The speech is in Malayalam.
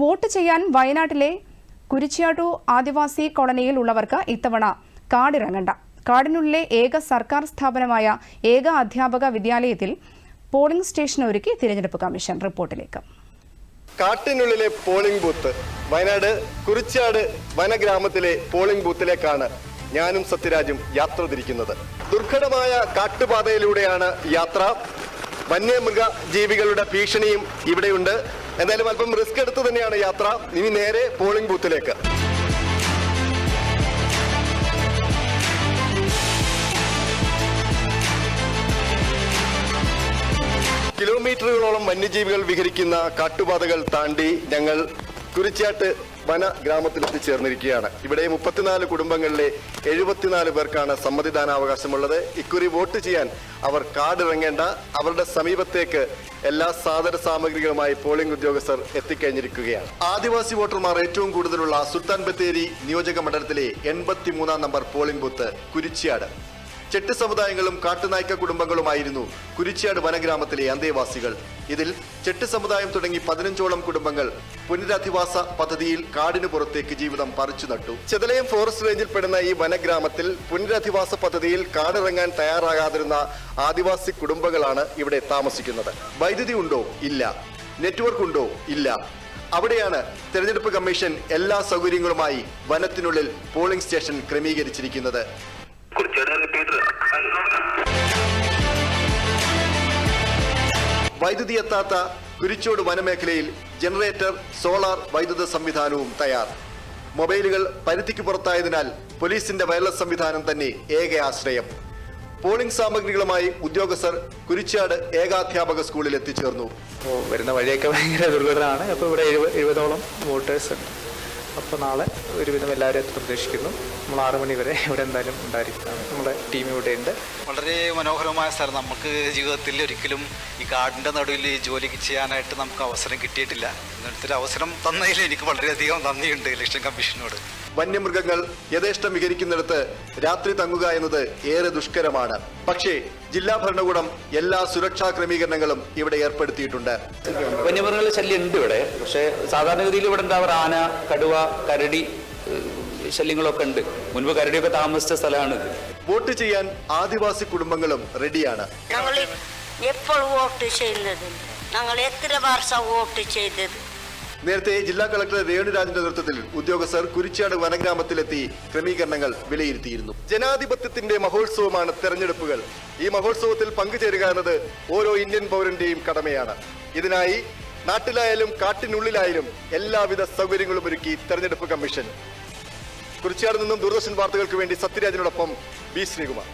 വോട്ട് ചെയ്യാൻ വയനാട്ടിലെ കുരിച്ചിയാട്ടു ആദിവാസി കോളനിയിൽ ഉള്ളവർക്ക് ഇത്തവണ കാടിറങ്ങണ്ട കാടിനുള്ളിലെ ഏക സർക്കാർ സ്ഥാപനമായ ഏക അധ്യാപക വിദ്യാലയത്തിൽ പോളിംഗ് സ്റ്റേഷൻ ഒരുക്കി തിരഞ്ഞെടുപ്പ് കമ്മീഷൻ റിപ്പോർട്ടിലേക്ക്. കാട്ടിനുള്ളിലെ പോളിംഗ് ബൂത്ത് വയനാട് കുറിച്ചാട് വനഗ്രാമത്തിലെ പോളിംഗ് ബൂത്തിലേക്കാണ് ഞാനും സത്യരാജും യാത്ര തിരിക്കുന്നത്. ദുർഘടമായ കാട്ടുപാതയിലൂടെയാണ് യാത്ര. വന്യമൃഗ ജീവികളുടെ ഭീഷണിയും ഇവിടെയുണ്ട്. എന്തായാലും അല്പം റിസ്ക് എടുത്ത് തന്നെയാണ് യാത്ര. ഇനി നേരെ പോളിംഗ് ബൂത്തിലേക്ക്. കിലോമീറ്ററുകളോളം വന്യജീവികൾ വിഹരിക്കുന്ന കാട്ടുപാതകൾ താണ്ടി ഞങ്ങൾ കുരിച്ചാട്ട് വന ഗ്രാമത്തിൽ എത്തിച്ചേർന്നിരിക്കുകയാണ് ഇവിടെ മുപ്പത്തിനാല് കുടുംബങ്ങളിലെ എഴുപത്തിനാല് പേർക്കാണ് സമ്മതിദാനാവകാശമുള്ളത്. ഇക്കുറി വോട്ട് ചെയ്യാൻ അവർ കാടിറങ്ങേണ്ട. അവരുടെ സമീപത്തേക്ക് എല്ലാ സാധന സാമഗ്രികളുമായി പോളിംഗ് ഉദ്യോഗസ്ഥർ എത്തിക്കഴിഞ്ഞിരിക്കുകയാണ്. ആദിവാസി വോട്ടർമാർ ഏറ്റവും കൂടുതലുള്ള സുൽത്താൻ ബത്തേരി നിയോജക മണ്ഡലത്തിലെ എൺപത്തിമൂന്നാം നമ്പർ പോളിംഗ് ബൂത്ത് കുരിച്ചിയാട് ചെട്ട് സമുദായങ്ങളും കാട്ടുനായ്ക്ക കുടുംബങ്ങളുമായിരുന്നു കുരിച്ചിയാട് വനഗ്രാമത്തിലെ അന്തേവാസികൾ. ഇതിൽ ചെട്ട് സമുദായം തുടങ്ങി പതിനഞ്ചോളം കുടുംബങ്ങൾ പുനരധിവാസ പദ്ധതിയിൽ കാടിനു പുറത്തേക്ക് ജീവിതം പറിച്ചു നട്ടു. ചെതലയം ഫോറസ്റ്റ് റേഞ്ചിൽ പെടുന്ന ഈ വനഗ്രാമത്തിൽ പുനരധിവാസ പദ്ധതിയിൽ കാടിറങ്ങാൻ തയ്യാറാകാതിരുന്ന ആദിവാസി കുടുംബങ്ങളാണ് ഇവിടെ താമസിക്കുന്നത്. വൈദ്യുതി ഉണ്ടോ? ഇല്ല. നെറ്റ്വർക്ക് ഉണ്ടോ? ഇല്ല. അവിടെയാണ് തെരഞ്ഞെടുപ്പ് കമ്മീഷൻ എല്ലാ സൗകര്യങ്ങളുമായി വനത്തിനുള്ളിൽ പോളിംഗ് സ്റ്റേഷൻ ക്രമീകരിച്ചിരിക്കുന്നത്. വൈദ്യുതി എത്താത്ത കുരിച്ചോട് വനമേഖലയിൽ ജനറേറ്റർ സോളാർ വൈദ്യുത സംവിധാനവും തയ്യാർ. മൊബൈലുകൾ പരിധിക്ക് പുറത്തായതിനാൽ പോലീസിന്റെ വയർലെസ് സംവിധാനം തന്നെ ഏക ആശ്രയം. പോളിംഗ് സാമഗ്രികളുമായി ഉദ്യോഗസ്ഥർ കുരിച്ചാട് ഏകാധ്യാപക സ്കൂളിൽ എത്തിച്ചേർന്നു. വരുന്ന വഴിയൊക്കെ ഭയങ്കര ദുർഘടമാണ് അപ്പോൾ ഇവിടെ എഴുപത് എഴുപതോളം വോട്ടേഴ്സ് ഉണ്ട്. അപ്പോൾ നാളെ ഒരുവിധം എല്ലാവരും എത്തി പ്രതീക്ഷിക്കുന്നു. നമ്മൾ ആറ് മണി വരെ ഇവിടെ എന്തായാലും ഉണ്ടായിരിക്കും. നമ്മുടെ ടീം ഇവിടെ ഉണ്ട്. വളരെ മനോഹരമായ സ്ഥലം. നമുക്ക് ജീവിതത്തിൽ ഒരിക്കലും ഈ കാടിന്റെ നടുവിൽ ജോലിക്ക് ചെയ്യാനായിട്ട് നമുക്ക് അവസരം കിട്ടിയിട്ടില്ല. ഇങ്ങനത്തെ ഒരു അവസരം തന്നതിൽ എനിക്ക് വളരെയധികം നന്ദിയുണ്ട് ഇലക്ഷൻ കമ്മീഷനോട്. വന്യമൃഗങ്ങൾ യഥേഷ്ടം വിഹരിക്കുന്നിടത്ത് രാത്രി തങ്ങുക എന്നത് ഏറെ ദുഷ്കരമാണ്. പക്ഷേ ജില്ലാ ഭരണകൂടം എല്ലാ സുരക്ഷാ ക്രമീകരണങ്ങളും ഇവിടെ ഏർപ്പെടുത്തിയിട്ടുണ്ട്. വന്യമൃഗങ്ങളുടെ ശല്യം ഉണ്ട് ഇവിടെ. പക്ഷേ സാധാരണഗതിയിൽ ഇവിടെ ഉണ്ടാവാറ് ആന കടുവ കരടി ശല്യങ്ങളൊക്കെ ഉണ്ട്. മുൻപ് കരടിയൊക്കെ താമസിച്ച സ്ഥലമാണ് വോട്ട് ചെയ്യാൻ ആദിവാസി കുടുംബങ്ങളും റെഡിയാണ്. ഞങ്ങൾ എപ്പോഴും വോട്ട് ചെയ്യുന്നത്. ഞങ്ങൾ എത്ര വർഷം വോട്ട് ചെയ്തത്? നേരത്തെ ജില്ലാ കളക്ടർ രേണുരാജിന്റെ നേതൃത്വത്തിൽ ഉദ്യോഗസ്ഥർ കുരിച്ചാട് വനഗ്രാമത്തിലെത്തി ക്രമീകരണങ്ങൾ വിലയിരുത്തിയിരുന്നു. ജനാധിപത്യത്തിന്റെ മഹോത്സവമാണ് തെരഞ്ഞെടുപ്പുകൾ. ഈ മഹോത്സവത്തിൽ പങ്കുചേരുക എന്നത് ഓരോ ഇന്ത്യൻ പൗരന്റെയും കടമയാണ്. ഇതിനായി നാട്ടിലായാലും കാട്ടിനുള്ളിലായാലും എല്ലാവിധ സൗകര്യങ്ങളും ഒരുക്കി തെരഞ്ഞെടുപ്പ് കമ്മീഷൻ. കുരിച്ചാട് നിന്നും ദൂരദർശൻ വാർത്തകൾക്ക് വേണ്ടി സത്യരാജിനോടൊപ്പം ബി ശ്രീകുമാർ.